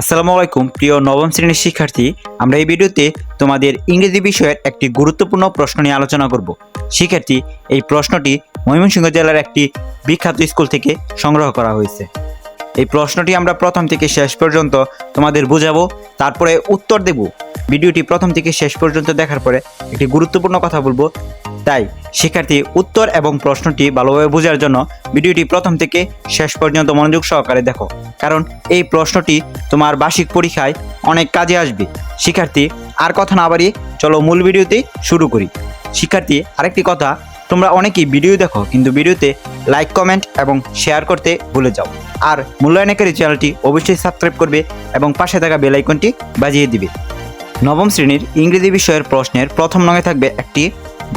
আসসালামু আলাইকুম, প্রিয় নবম শ্রেণির শিক্ষার্থী। আমরা এই ভিডিওতে তোমাদের ইংরেজি বিষয়ের একটি গুরুত্বপূর্ণ প্রশ্ন নিয়ে আলোচনা করব। শিক্ষার্থী, এই প্রশ্নটি ময়মনসিংহ জেলার একটি বিখ্যাত স্কুল থেকে সংগ্রহ করা হয়েছে। এই প্রশ্নটি আমরা প্রথম থেকে শেষ পর্যন্ত তোমাদের বোঝাবো, তারপরে উত্তর দেব। ভিডিওটি প্রথম থেকে শেষ পর্যন্ত দেখার পরে একটি গুরুত্বপূর্ণ কথা বলব। তাই শিক্ষার্থী উত্তর এবং প্রশ্নটি ভালোভাবে বোঝার জন্য ভিডিওটি প্রথম থেকে শেষ পর্যন্ত মনোযোগ সহকারে দেখো। কারণ এই প্রশ্নটি তোমার বার্ষিক পরীক্ষায় অনেক কাজে আসবে। শিক্ষার্থী, আর কথা না বাড়িয়ে চলো মূল ভিডিওতেই শুরু করি। শিক্ষার্থী, আরেকটি কথা, তোমরা অনেকেই ভিডিও দেখো, কিন্তু ভিডিওতে লাইক, কমেন্ট এবং শেয়ার করতে ভুলে যাও। আর মূল্যায়নকারী চ্যানেলটি অবশ্যই সাবস্ক্রাইব করবে এবং পাশে থাকা বেল আইকনটি বাজিয়ে দিবে। নবম শ্রেণির ইংরেজি বিষয়ের প্রশ্নের প্রথম নঙে থাকবে একটি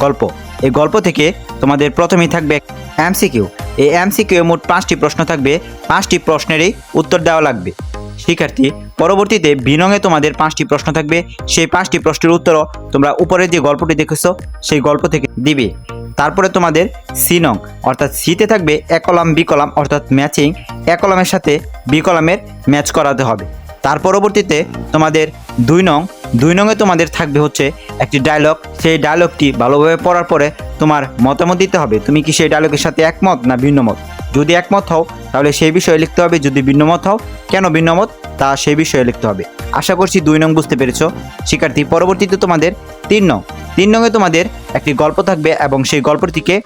গল্প। এই গল্প থেকে তোমাদের প্রথমেই থাকবে এমসিকিউ। এই এমসিকিউ মোট পাঁচটি প্রশ্ন থাকবে। পাঁচটি প্রশ্নেরই উত্তর দেওয়া লাগবে। শিক্ষার্থী, পরবর্তীতে বিনঙে তোমাদের পাঁচটি প্রশ্ন থাকবে। সেই পাঁচটি প্রশ্নের উত্তরও তোমরা উপরে যে গল্পটি দেখেছ, সেই গল্প থেকে দিবে। তারপরে তোমাদের সি নং অর্থাৎ সিতে থাকবে একলাম বিকলাম অর্থাৎ ম্যাচিং। একলামের সাথে বিকলামের ম্যাচ করাতে হবে। তার পরবর্তীতে তোমাদের দুই নং দুই নংয়ে তোমাদের থাকবে হচ্ছে একটি ডায়লগ সেই ডায়লগটি ভালোভাবে পড়ার পরে তোমার মতামত দিতে হবে। তুমি কি সেই ডায়লগের সাথে একমত না ভিন্ন মত যদি একমত হও, তাহলে সেই বিষয়ে লিখতে হবে। যদি ভিন্ন মত হও, কেন ভিন্ন মত তা সেই বিষয়ে লিখতে হবে। আশা করছি দুই নং বুঝতে পেরেছ। শিক্ষার্থী, পরবর্তীতে তোমাদের তিন নং। তিন নংয়ে তোমাদের একটি গল্প থাকবে এবং সেই গল্পটিকে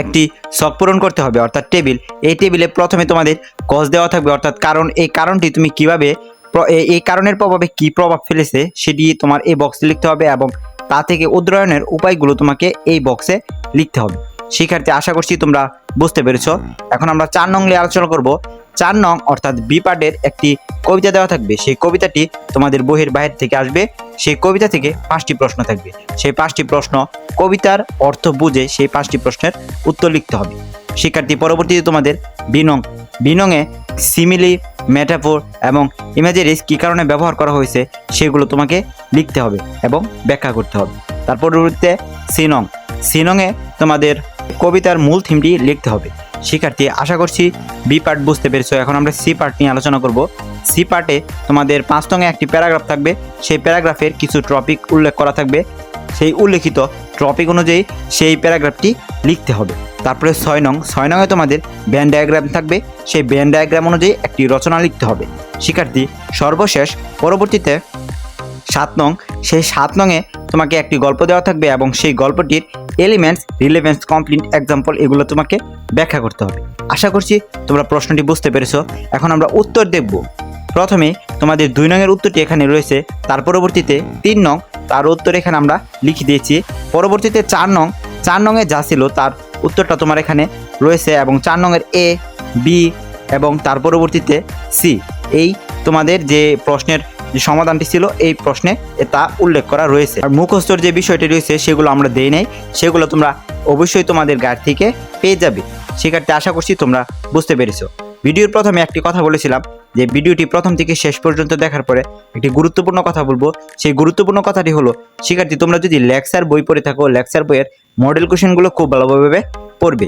একটি শখ পূরণ করতে হবে, অর্থাৎ টেবিল। এই টেবিলে প্রথমে তোমাদের কজ দেওয়া থাকবে, অর্থাৎ কারণ। এই কারণটি তুমি কীভাবে এই কারণের প্রভাবে কি প্রভাব ফেলেছে সেটি তোমার এই বক্সে লিখতে হবে এবং তা থেকে উদ্রয়নের উপায়গুলো তোমাকে এই বক্সে লিখতে হবে। শিক্ষার্থী, আশা করছি তোমরা বুঝতে পেরেছ। এখন আমরা চার নং নিয়ে আলোচনা করব। চার নং অর্থাৎ বি একটি কবিতা দেওয়া থাকবে। সেই কবিতাটি তোমাদের বইয়ের বাইরে থেকে আসবে। সেই কবিতা থেকে পাঁচটি প্রশ্ন থাকবে। সেই পাঁচটি প্রশ্ন কবিতার অর্থ বুঝে সেই পাঁচটি প্রশ্নের উত্তর লিখতে হবে। শিক্ষার্থী, পরবর্তীতে তোমাদের বিনং বিনংয়ে সিমিলি মেটাফোর এবং ইমেজারিজ কী কারণে ব্যবহার করা হয়েছে সেগুলো তোমাকে লিখতে হবে এবং ব্যাখ্যা করতে হবে। তার পরবর্তীতে সিনং। সিনংয়ে তোমাদের কবিতার মূল থিমটি লিখতে হবে। শিক্ষার্থী, আশা করছি বি পার্ট বুঝতে পেরেছ। এখন আমরা সি পার্ট নিয়ে আলোচনা করব। সি পার্টে তোমাদের পাঁচ নঙে একটি প্যারাগ্রাফ থাকবে। সেই প্যারাগ্রাফের কিছু টপিক উল্লেখ করা থাকবে। সেই উল্লেখিত টপিক অনুযায়ী সেই প্যারাগ্রাফটি লিখতে হবে। তারপরে ছয় নং, ছয় নংয়ে তোমাদের ব্যান ডায়াগ্রাম থাকবে। সেই ব্যান ডায়াগ্রাম অনুযায়ী একটি রচনা লিখতে হবে। শিক্ষার্থী, সর্বশেষ, পরবর্তীতে সাত নং, সেই সাত নংয়ে তোমাকে একটি গল্প দেওয়া থাকবে এবং সেই গল্পটির এলিমেন্টস রিলেভেন্স কমপ্লিট এক্সাম্পল এগুলো তোমাকে ব্যাখ্যা করতে হবে। আশা করছি তোমরা প্রশ্নটি বুঝতে পেরেছ। এখন আমরা উত্তর দেখব। প্রথমে তোমাদের দুই নংয়ের উত্তরটি এখানে রয়েছে। তার পরবর্তীতে তিন নং তার উত্তর এখানে আমরা লিখে দিয়েছি। পরবর্তীতে চার নং, চার নংয়ে যা ছিল তার উত্তরটা তোমার এখানে রয়েছে এবং চার নংয়ের এ, বি এবং তার পরবর্তীতে সি। এই তোমাদের যে প্রশ্নের যে সমাধানটি ছিল, এই প্রশ্নে তা উল্লেখ করা রয়েছে। আর মুখস্থর যে বিষয়টি রয়েছে, সেগুলো আমরা দেই নাই। সেগুলো তোমরা অবশ্যই তোমাদের গাইড থেকে পেয়ে যাবে। সেক্ষেত্রে আশা করছি তোমরা বুঝতে পেরেছ। ভিডিওর প্রথমে একটি কথা বলেছিলাম যে ভিডিওটি প্রথম থেকে শেষ পর্যন্ত দেখার পরে একটি গুরুত্বপূর্ণ কথা বলব। সেই গুরুত্বপূর্ণ কথাটি হলো, শিক্ষার্থী, তোমরা যদি লেকচার বই পড়ে থাকো, লেকচার বইয়ের মডেল কোশ্চেনগুলো খুব ভালোভাবে পড়বে।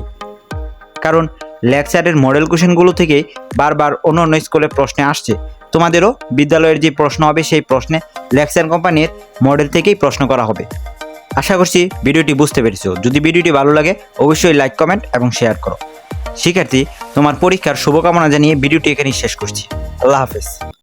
কারণ লেকচারের মডেল কোশ্চেনগুলো থেকে বারবার অন্য অন্য স্কুলে প্রশ্নে আসছে। তোমাদেরও বিদ্যালয়ের যে প্রশ্ন হবে, সেই প্রশ্নে লেকচার কোম্পানির মডেল থেকেই প্রশ্ন করা হবে। আশা করছি ভিডিওটি বুঝতে পেরেছ। যদি ভিডিওটি ভালো লাগে, অবশ্যই লাইক কমেন্ট এবং শেয়ার করো। শিক্ষার্থী তোমার পরীক্ষার শুভকামনা জানিয়ে ভিডিওটি এখানেই শেষ করছি। আল্লাহ হাফেজ।